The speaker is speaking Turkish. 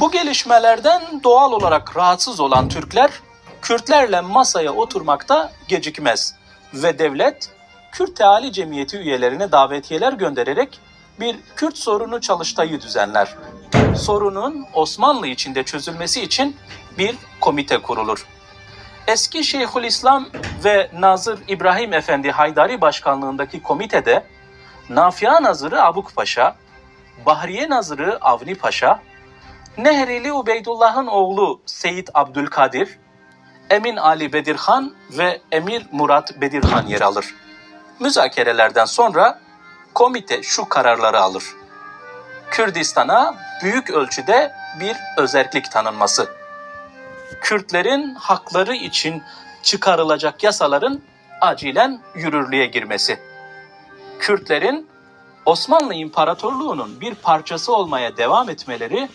Bu gelişmelerden doğal olarak rahatsız olan Türkler Kürtlerle masaya oturmakta gecikmez ve devlet Kürt Teali Cemiyeti üyelerine davetiyeler göndererek bir Kürt sorunu çalıştayı düzenler. Sorunun Osmanlı içinde çözülmesi için bir komite kurulur. Eski Şeyhülislam ve Nazır İbrahim Efendi Haydari başkanlığındaki komitede Nafia Nazırı Abuk Paşa, Bahriye Nazırı Avni Paşa, Nehrili Ubeydullah'ın oğlu Seyit Abdülkadir, Emin Ali Bedirhan ve Emir Murat Bedirhan yer alır. Müzakerelerden sonra komite şu kararları alır. Kürdistan'a büyük ölçüde bir özerklik tanınması. Kürtlerin hakları için çıkarılacak yasaların acilen yürürlüğe girmesi. Kürtlerin Osmanlı İmparatorluğu'nun bir parçası olmaya devam etmeleri